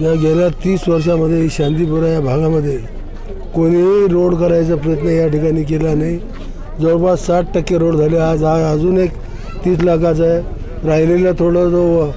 या गेल्या तीस वर्षामध्ये शांतीपुरा या भागामध्ये कोणीही रोड करायचा प्रयत्न या ठिकाणी केला नाही. जवळपास साठ टक्के रोड झाले. आज हा अजून एक तीस लाखाचा आहे. राहिलेला थोडा जो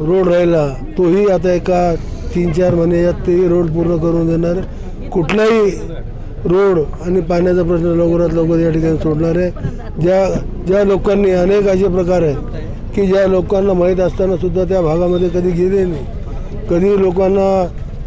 रोड राहिला तोही आता एका तीन चार महिन्यात तेही रोड पूर्ण करून देणार. कुठलाही रोड आणि पाण्याचा प्रश्न लवकरात लवकर या ठिकाणी सोडणार आहे. ज्या ज्या लोकांनी अनेक असे प्रकार आहेत की ज्या लोकांना माहीत असताना सुद्धा त्या भागामध्ये कधी गेले नाही. कधी लोकांना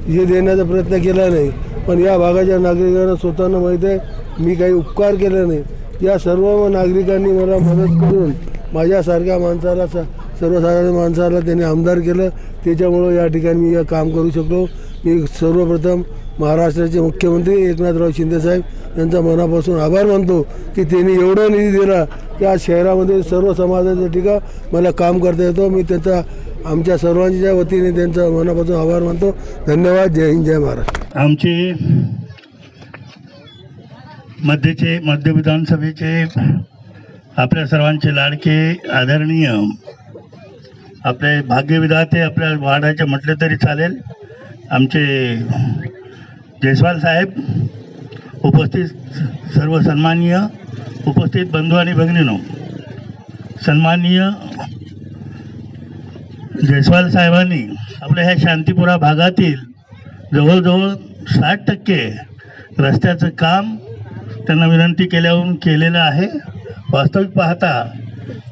हे देण्याचा प्रयत्न केला नाही. पण या भागाच्या नागरिकांना स्वतःना माहीत आहे मी काही उपकार केला नाही. या सर्व नागरिकांनी मला मदत करून माझ्यासारख्या माणसाला स सर्वसाधारण माणसाला त्यांनी आमदार केलं. त्याच्यामुळं या ठिकाणी मी हे काम करू शकलो. मी सर्वप्रथम महाराष्ट्राचे मुख्यमंत्री एकनाथराव शिंदेसाहेब यांचा मनापासून आभार मानतो की त्यांनी एवढा निधी दिला की आज शहरामध्ये सर्व समाजाच्या ठिकाण मला काम करता येतो. मी त्यांचा आमच्या सर्वांच्या वतीने त्यांचा मनापासून आभार मानतो. धन्यवाद. जय हिंद जय महाराष्ट्र. आमचे मध्यचे मध्य विधानसभेचे आपल्या सर्वांचे लाडके आदरणीय आपले भाग्यविधाते आपल्या वाढायचे म्हटले तरी चालेल. आमचे जयस्वाल साहेब उपस्थित सर्व सन्माननीय उपस्थित बंधू आणि भगिनीनो सन्माननीय जयस्वाल साहेबांनी आपल्या ह्या शांतीपुरा भागातील जवळजवळ साठ टक्के रस्त्याचं काम त्यांना विनंती केल्यावरून केलेलं आहे. वास्तविक पाहता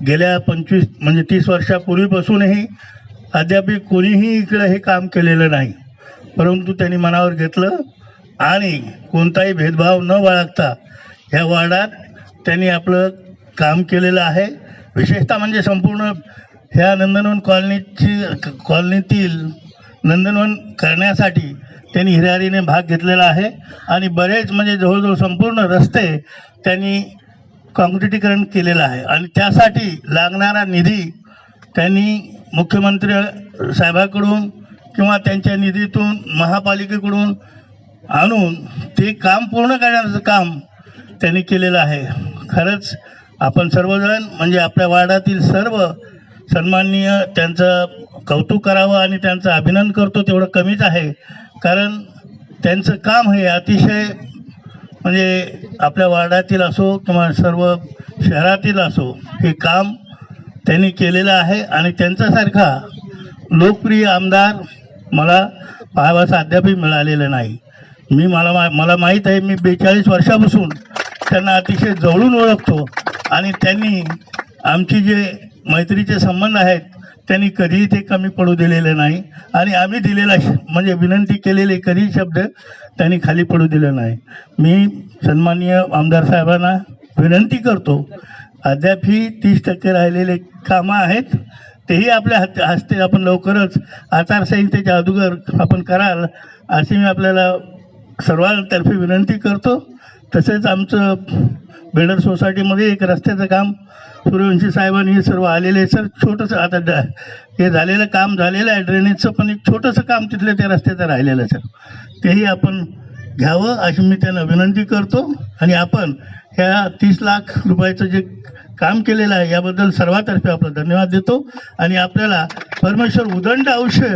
गेल्या पंचवीस म्हणजे तीस वर्षापूर्वीपासूनही अद्याप कोणीही इकडं हे काम केलेलं नाही. परंतु त्यांनी मनावर घेतलं आणि कोणताही भेदभाव न बाळगता ह्या वार्डात त्यांनी आपलं काम केलेलं आहे. विशेषतः म्हणजे संपूर्ण ह्या नंदनवन कॉलनीची कॉलनीतील नंदनवन करण्यासाठी त्यांनी हिरारीने भाग घेतलेला आहे. आणि बरेच म्हणजे जवळजवळ संपूर्ण रस्ते त्यांनी कॉन्क्रिटीकरण केलेलं आहे. आणि त्यासाठी लागणारा निधी त्यांनी मुख्यमंत्री साहेबाकडून किंवा त्यांच्या निधीतून महापालिकेकडून आणून ते काम पूर्ण करण्याचं काम त्यांनी केलेलं आहे. खरंच आपण सर्वजण म्हणजे आपल्या वार्डातील सर्व सन्माननीय त्यांचं कौतुक करावं आणि त्यांचं अभिनंदन करतो तेवढं कमीच आहे. कारण त्यांचं काम हे अतिशय म्हणजे आपल्या वार्डातील असो किंवा सर्व शहरातील असो हे काम त्यांनी केलेलं आहे. आणि त्यांच्यासारखा लोकप्रिय आमदार मला पाहावासा अद्यापही मिळालेलं नाही. मी मला मा मला माहीत आहे मी बेचाळीस वर्षापासून त्यांना अतिशय जवळून ओळखतो आणि त्यांनी आमची जे मैत्रीचे संबंध आहेत त्यांनी कधीही ते कमी पडू दिलेले नाही आणि आम्ही दिलेला श- म्हणजे विनंती केलेले कधीही शब्द त्यांनी खाली पडू दिले नाही. मी सन्माननीय आमदार साहेबांना विनंती करतो अद्यापही तीस टक्के राहिलेले कामं आहेत तेही आपल्या हस्ते हस्ते आपण लवकरच आचारसंहितेच्या अगोदर आपण कराल अशी मी आपल्याला सर्वांतर्फे विनंती करतो. तसेच आमचं बेडर सोसायटीमध्ये एक रस्त्याचं काम सूर्यवंशी साहेबांनी हे सर्व आलेले सर छोटंसं आता ड हे झालेलं काम झालेलं आहे. ड्रेनेजचं पण एक छोटंसं काम तिथलं त्या रस्त्याचं राहिलेलं आहे सर. तेही आपण घ्यावं अशी मी त्यांना विनंती करतो. आणि आपण ह्या तीस लाख रुपयाचं जे काम केलेलं आहे याबद्दल सर्वातर्फे आपला धन्यवाद देतो. आणि आपल्याला परमेश्वर उदंड आयुष्य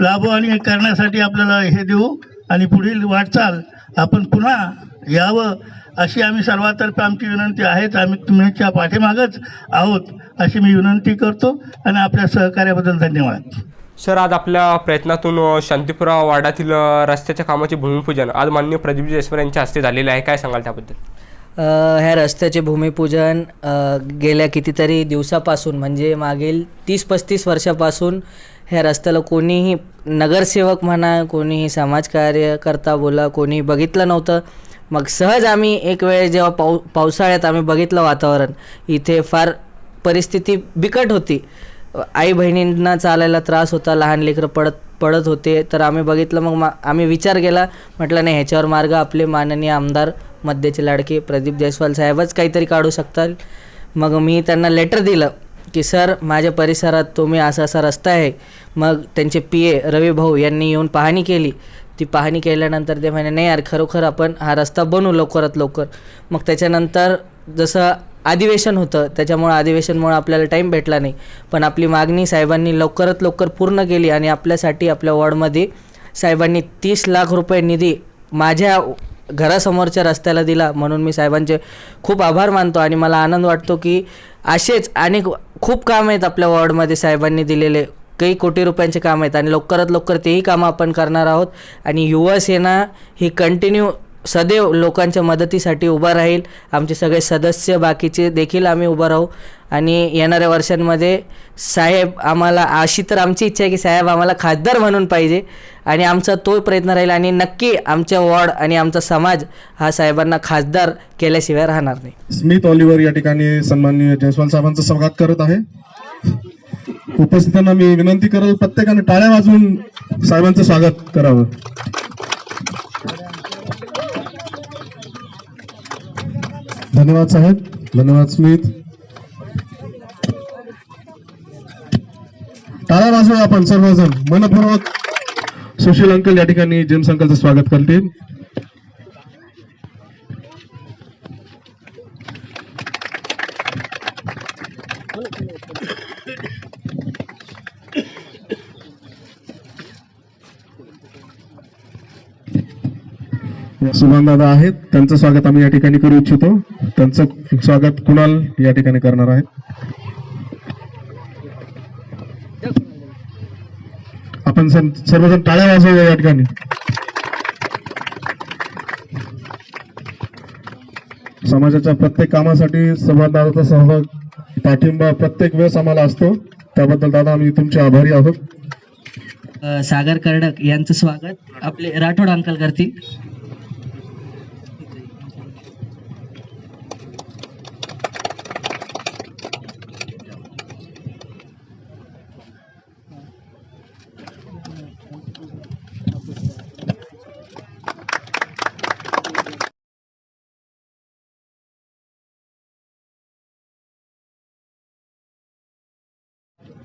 लाभो आणि हे करण्यासाठी आपल्याला हे देऊ. आणि पुढील वाटचाल आपण पुन्हा यावं अशी आम्ही सर्वातर्फे आमची विनंती आहेच. आम्ही तुमच्या पाठीमागच आहोत अशी मी विनंती करतो. आणि आपल्या सहकार्याबद्दल धन्यवाद. सर आज आपल्या प्रयत्नातून शांतीपुरा वार्डातील रस्त्याच्या कामाचे भूमिपूजन आज माननीय प्रदीप जयस्वाल यांच्या हस्ते झालेले आहे. काय सांगाल त्याबद्दल? ह्या रस्त्याचे भूमिपूजन गेल्या कितीतरी दिवसापासून म्हणजे मागील तीस पस्तीस वर्षापासून ह्या रस्त्याला कोणीही नगरसेवक म्हणा कोणीही समाजकार्यकर्ता बोला कोणी बघितलं नव्हतं. मग सहज आम्ही एक वेळ जेव्हा पाऊ पावसाळ्यात आम्ही बघितलं वातावरण इथे फार परिस्थिती बिकट होती. आई बहिणींना चालायला त्रास होता लहान लेकरं पडत पडत होते. तर आम्ही बघितलं मग मा आम्ही विचार केला. म्हटलं नाही ह्याच्यावर मार्ग आपले माननीय आमदार मध्यचे लाडके प्रदीप जयस्वाल साहेबच काहीतरी काढू शकतात. मग मी त्यांना लेटर दिलं की सर माझ्या परिसरात तुम्ही असा असा रस्ता आहे. मग त्यांचे पी ए रवी भाऊ यांनी येऊन पाहणी केली. ती पाहणी केल्यानंतर ते म्हणे नाही यार खरोखर आपण हा रस्ता बनवू लवकरात लवकर. मग त्याच्यानंतर जसं अधिवेशन होतं. त्याच्यामुळं अधिवेशनमुळं आपल्याला टाईम भेटला नाही. पण आपली मागणी साहेबांनी लवकरात लवकर पूर्ण केली आणि आपल्यासाठी आपल्या वॉर्डमध्ये साहेबांनी तीस लाख रुपये निधी माझ्या घरासमोरच्या रस्त्याला दिला. म्हणून मी साहेबांचे खूप आभार मानतो आणि मला आनंद वाटतो की असेच अनेक खूप काम आहेत आपल्या वॉर्डमध्ये साहेबांनी दिलेले. काही कोटी रुपयांचे काम आहेत आणि लवकरात लवकर तेही कामं आपण करणार आहोत. आणि युवा सेना ही कंटिन्यू सदैव लोकांच्या मदतीसाठी उभा राहील. आमचे सगळे सदस्य बाकीचे देखील आम्ही उभं राहू. आणि येणाऱ्या वर्षांमध्ये साहेब आम्हाला अशी तर आमची इच्छा आहे की साहेब आम्हाला खासदार म्हणून पाहिजे. आणि आमचा तो प्रयत्न राहील आणि नक्की आमच्या वॉर्ड आणि आमचा समाज हा साहेबांना खासदार केल्याशिवाय राहणार नाही. स्मिथ ऑलिव्हर या ठिकाणी सन्माननीय जयस्वाल साहेबांचं स्वागत करत आहे. उपस्थितांना मी विनंती करत प्रत्येकाने टाळ्या वाजवून साहेबांचं स्वागत करावं. धन्यवाद साहेब. धन्यवाद स्मित. टाळ्या वाजवूया आपण सर्वजण. मनपूर्वक सुशील अंकल या ठिकाणी जेम्स अंकलचं स्वागत करतील. दादा आहेत. त्यांचं स्वागत आम्ही या ठिकाणी करू इच्छितो. त्यांचं स्वागत कुणाल या ठिकाणी करणार आहेत आपण सर्वजण टाळ्या वाजवूया या ठिकाणी. समाजाच्या प्रत्येक कामासाठी सुभान दादाचा सहभाग पाठिंबा प्रत्येक वेळेस आम्हाला असतो. त्याबद्दल दादा आम्ही तुमचे आभारी आहोत. सागर कर्डक यांचं स्वागत. आपले राठोड अंकल करतील